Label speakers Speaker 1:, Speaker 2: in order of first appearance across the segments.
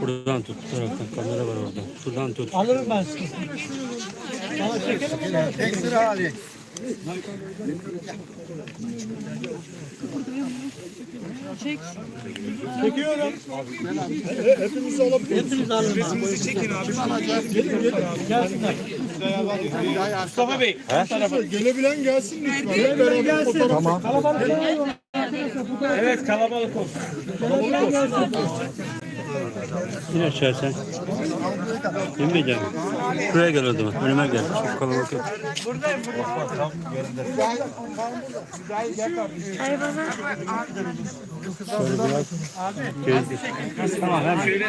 Speaker 1: Buradan tut. Bu taraftan. Kamera var orada. Şuradan tut.
Speaker 2: Alırım ben sizi. Bana çekelim mi?
Speaker 3: Tek sıra Ali.
Speaker 2: Çekiyorum. Hepimiz alabiliriz. Hepimiz alırız. Resminizi çekin abi. Gelin gelin. Gelsinler. Mustafa Bey.
Speaker 3: Gelebilen gelsin lütfen. Hep beraber fotoğraf. Tamam.
Speaker 2: Kalabalık Evet kalabalık olsun.
Speaker 1: İn aşağı sen. İnmeyeceğim. Şuraya gel o zaman. Önüme gel. Çok kalabalık yok. Şöyle biraz geri-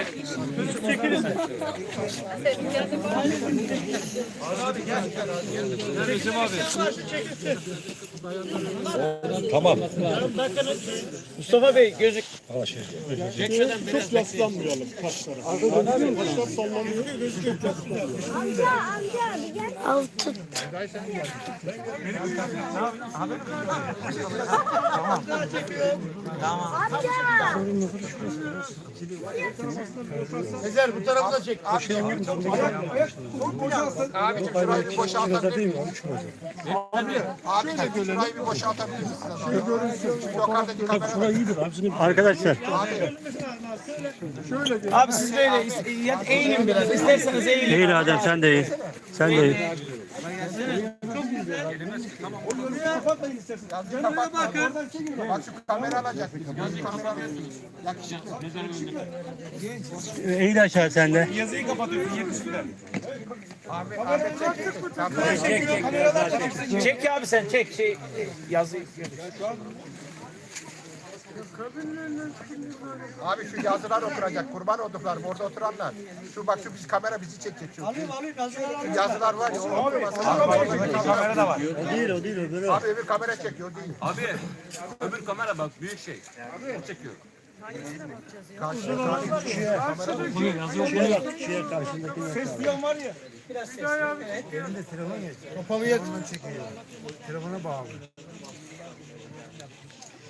Speaker 1: Tamam hemen.
Speaker 2: Mustafa Bey gözük.
Speaker 3: Çok yaslanmayalım taşlara. Taşlar sallanıyor gözü çok yaslanıyor.
Speaker 4: Amca amca. Al tut. Amca.
Speaker 3: Ezer bu tarafı da çek. Abi şurayı bir boşaltabilir misin? Abi şurayı bir boşaltabilir misin? Şu yukarıdaki kamera.
Speaker 1: Arkadaşlar
Speaker 2: Abi siz böyle eğilin biraz. İsterseniz eğilin.
Speaker 1: eğil Adem sen de eğil. Sen de eğil.
Speaker 3: Bak şu kamera alacak. Gözü kamera Yakışıklı.
Speaker 1: Eğil aşağı sen de.
Speaker 2: Yazıyı kapatıyorsun 70 lira.
Speaker 3: Abi abi çek. Tamam.
Speaker 2: Çek abi sen çek şey yazıyı.
Speaker 3: Abi şu yazılar oturacak. Kurban olduklarım orada oturanlar. Şu bak şu biz kamera bizi çekecek şu. Şu yazılar var ya. oturmasın.
Speaker 2: Kamera da var.
Speaker 1: O değil o değil öbürü.
Speaker 3: Abi öbür kamera çekiyor değil.
Speaker 5: Abi öbür kamera bak büyük şey. O çekiyor.
Speaker 2: Ses duyan var ya.
Speaker 3: Kapalı yakından çekiyor. Telefona bağlı.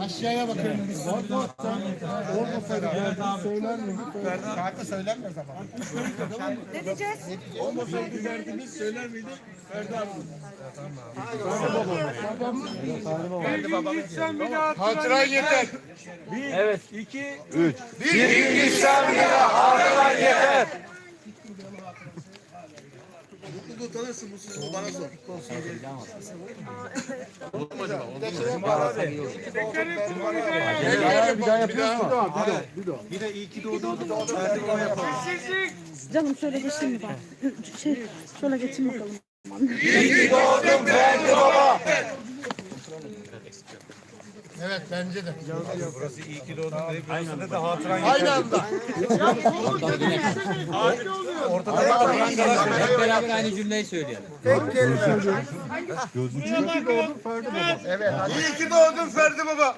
Speaker 3: Aşağıya bakın. Biz orada Ferdi söyler mi? Şarkı söylenmez ama.
Speaker 4: Ne diyeceğiz?
Speaker 3: Olmasaydı derdimiz söyler miydi? Ferdi abi. Hatıra yeter.
Speaker 2: Evet. 2
Speaker 3: Bir insan bile hatıra yeter. Mutluluk alırsın, mutsuzluğu bana sor. Bir iyi ki doğdun.
Speaker 4: Canım şöyle geçeyim mi bak? Şey, şöyle geçeyim bakalım.
Speaker 3: Evet bence de. Burası iyi ki doğdun deyip burası da hatıran Aynı anda. Ortada
Speaker 6: Hep beraber aynı cümleyi söyleyelim.
Speaker 3: Evet. İyi ki doğdun Ferdi Baba.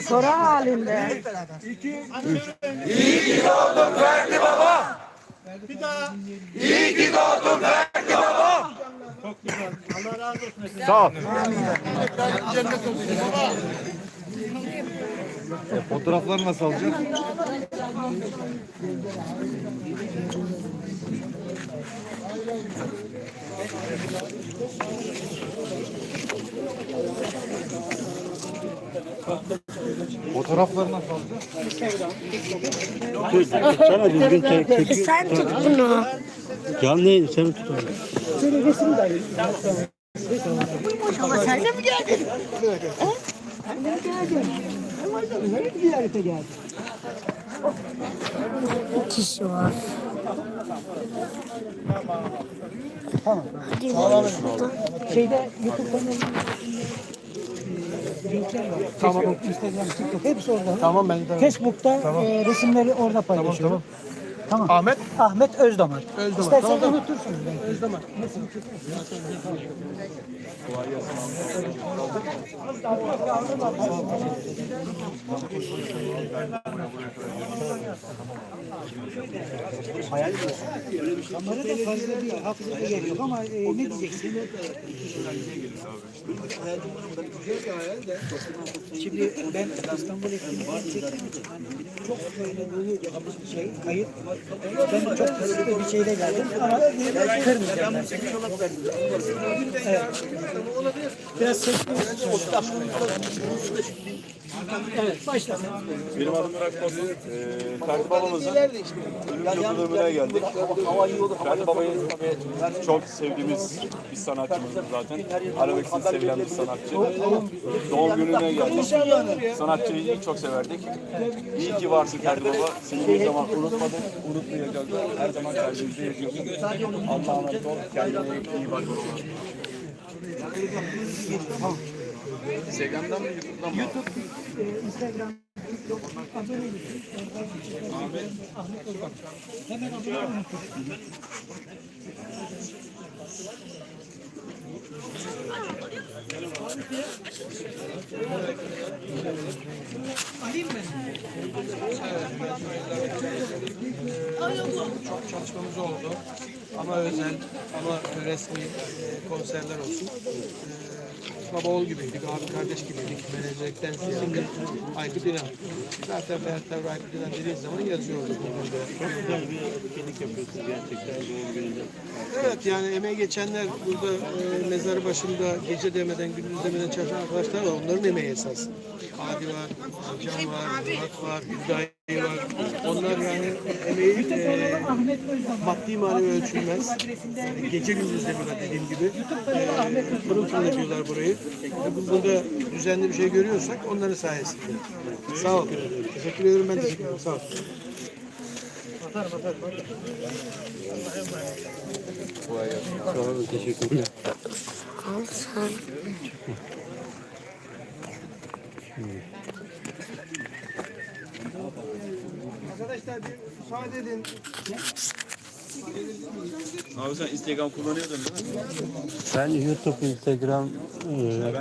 Speaker 4: Sonra halinde.
Speaker 3: Cennet olsun baba.
Speaker 7: Fotoğrafları nasıl alacağız? Fotoğrafları nasıl alacağız?
Speaker 1: Sana düzgün çek. çek.
Speaker 4: Sen tut bunu.
Speaker 1: Canlı yayın sen tut. onu.
Speaker 4: Ama sen de mi geldin? He? Sen de mi geldin? Bir kişi var. Bakalım.
Speaker 8: Şeyde YouTube linkler var. Tamam. Instagram, TikTok hepsi orada.
Speaker 3: Tamam ben de.
Speaker 8: Facebook'ta e, resimleri orada paylaşıyorum. Tamam.
Speaker 2: Ahmet
Speaker 8: Ahmet Özdamar.
Speaker 2: Özdamar.
Speaker 8: İsterseniz
Speaker 2: Tamam.
Speaker 8: unutursunuz. belki.
Speaker 2: Özdemir.
Speaker 8: Kamera da fazla değil. Hafızada yer yok ama e, ne diyeceksin? Şimdi ben İstanbul Ekim'den çektiğim için hani çok böyle dolu şey, kayıt. Ben de çok hızlı bir şeyle geldim ama kırmayacağım ben. Evet. Biraz sesli Evet, başla sen.
Speaker 9: Benim adım Murat Bozun. Ee, Ferdi babamızın ölüm yıl dönümüne geldik. Ferdi babayı çok sevdiğimiz bir sanatçımız zaten. Arabesk'in sevilen bir sanatçı. Doğum gününe geldik. Sanatçıyı çok severdik. İyi ki varsın Ferdi baba. Seni bir zaman unutmadık, unutmayacağız. Her zaman kalbimizde yaşıyorsun. Allah'a emanet ol. Kendine iyi bak. Instagram'dan mı YouTube'dan mı?
Speaker 8: Ee, Instagram, TikTok, abone olun. Ahmet. Hemen abone olun.
Speaker 2: çok çalışmamız oldu. Ama özel, ama resmi e, konserler olsun. E, baba oğul gibiydik, abi kardeş gibiydik. Menajerlikten ziyade Aykut İnan. Zaten Ferhat Tavra Aykut İnan dediği zaman yazıyordu bugün Evet yani emeği geçenler burada e, mezarı başında gece demeden gündüz demeden çalışan arkadaşlar var. Onların emeği esas. Adi var, Can var, Murat var, İbrahim var. Onlar yani emeği e, maddi manevi ölçülmez. Gece gündüz demiyorlar dediğim gibi. E, pırıl pırıl ediyorlar burayı. E, bu- burada düzenli bir şey görüyorsak onların sayesinde. Sağ ol. Teşekkür ederim ben teşekkür ederim. Sağ ol.
Speaker 1: Sağ olun, teşekkürler.
Speaker 2: Arkadaşlar bir müsaade edin.
Speaker 9: Abi sen Instagram kullanıyordun değil mi?
Speaker 1: Ben YouTube, Instagram, e,